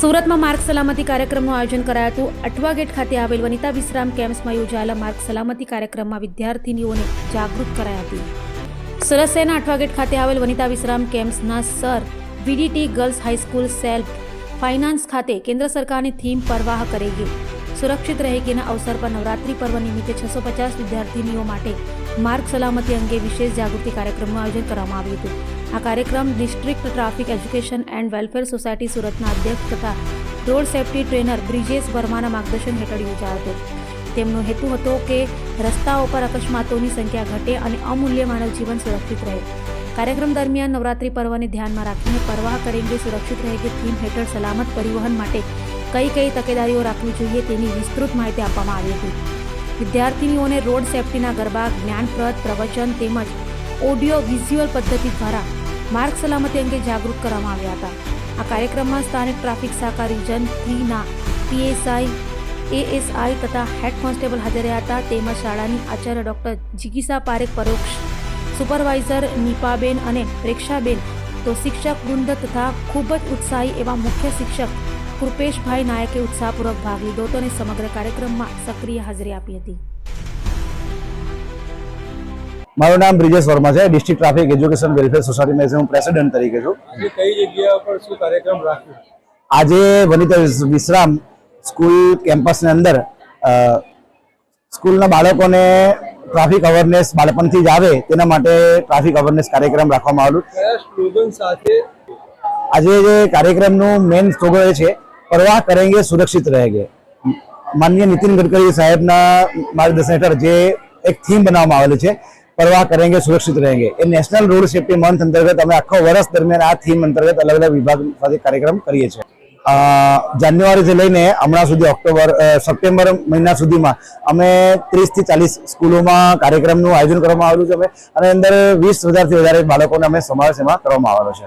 સુરતમાં માર્ગ સલામતી કાર્યક્રમનું આયોજન કરાયું હતું. અઠવા ગેટ ખાતે આવેલ વનિતા વિશ્રામ કેમ્પસમાં યોજાયેલા માર્ગ સલામતી કાર્યક્રમમાં વિદ્યાર્થીનીઓને જાગૃત કરાયા હતી. સુરત શહેરના અઠવા ગેટ ખાતે આવેલ Vanita Vishram કેમ્પસના sir VDT girls high school self finance ખાતે કેન્દ્ર સરકારની થીમ પરવાહ કરેગી. સુરક્ષિત રહેગીના અવસર પર નવરાત્રી પર્વ નિમિત્તે છસો પચાસ વિદ્યાર્થીનીઓ માટે માર્ગ સલામતી અંગે વિશેષ જાગૃતિ કાર્યક્રમનું આયોજન કરવામાં આવ્યું હતું. આ કાર્યક્રમ district traffic education and welfare society સુરતના અધ્યક્ષ તથા રોડ સેફટી ટ્રેનર બ્રિજેશ વર્માના માર્ગદર્શન હેઠળ યોજાયો હતો. તેમનો હેતુ હતો કે રસ્તાઓ પર અકસ્માતોની સંખ્યા ઘટે અને અમૂલ્ય માનવ જીવન સુરક્ષિત રહે. કાર્યક્રમ દરમિયાન નવરાત્રી પર્વને ધ્યાનમાં રાખીને પરવાહ કરેંગે સુરક્ષિત રહેગે થીમ હેઠળ સલામત પરિવહન માટે કઈ કઈ તકેદારીઓ રાખવી જોઈએ તેની વિસ્તૃત માહિતી આપવામાં આવી હતી. વિદ્યાર્થીનીઓને રોડ સેફટીના ગરબા, જ્ઞાનપ્રદ પ્રવચન તેમજ ઓડિયો વિઝ્યુઅલ પદ્ધતિ દ્વારા માર્ગ સલામતી અંગે જાગૃત કરવામાં આવ્યા હતા. આ કાર્યક્રમમાં સ્થાનિક ટ્રાફિક શાખા રિજન થ્રીના પીએસઆઈ, એએસઆઈ તથા હેડ કોન્સ્ટેબલ હાજર રહ્યા હતા. તેમજ શાળાની આચાર્ય ડોક્ટર જિગીસા પારેખ પરોક્ષ સુપરવાઇઝર નિપાબેન અને પ્રેક્ષાબેન તો શિક્ષક વૃંદ તથા ખૂબ જ ઉત્સાહી એવા મુખ્ય શિક્ષક કૃપેશભાઈ નાયકે ઉત્સાહપૂર્વક ભાગ લીધો હતો અને સમગ્ર કાર્યક્રમમાં સક્રિય હાજરી આપી હતી. મારું નામ બ્રિજેશ વર્મા છે ડિસ્ટ્રિક્ટ ટ્રાફિક એજ્યુકેશન વેલફેર સોસાયટીમાં છે હું પ્રેસિડેન્ટ તરીકે છું. આજે કઈ જગ્યા પર શું કાર્યક્રમ રાખ્યો? આજે વનિતા વિશ્રામ સ્કૂલ કેમ્પસની અંદર અ, સ્કૂલના બાળકોને ટ્રાફિક અવેરનેસ બાળપણથી જ આવે તેના માટે ટ્રાફિક અવેરનેસ કાર્યક્રમ રાખવામાં આવેલું. સાથે? આજે જે કાર્યક્રમનું મેઇન સ્લોગન છે પરવાહ કરેંગે સુરક્ષિત રહેંગે. માનનીય નીતિન ગડકરી સાહેબના માર્ગદર્શન હેઠળ જે એક થીમ બનાવવામાં આવેલી છે પરવાહ કરેંગે સુરક્ષિત રહેંગે. એ નેશનલ રોડ સેફ્ટી મંથ અંતર્ગત અમે આખો વર્ષ દરમિયાન આ થીમ અંતર્ગત અલગ અલગ વિભાગ સાથે કાર્યક્રમ કરીએ છીએ. જાન્યુઆરીથી લઈને હમણાં સુધી ઓક્ટોબર સપ્ટેમ્બર મહિના સુધીમાં અમે ત્રીસથી ચાલીસ સ્કૂલોમાં કાર્યક્રમનું આયોજન કરવામાં આવેલું છે અમે. અને અંદર વીસ હજારથી વધારે બાળકોને અમે સમાવેશ એમાં કરવામાં આવેલો છે.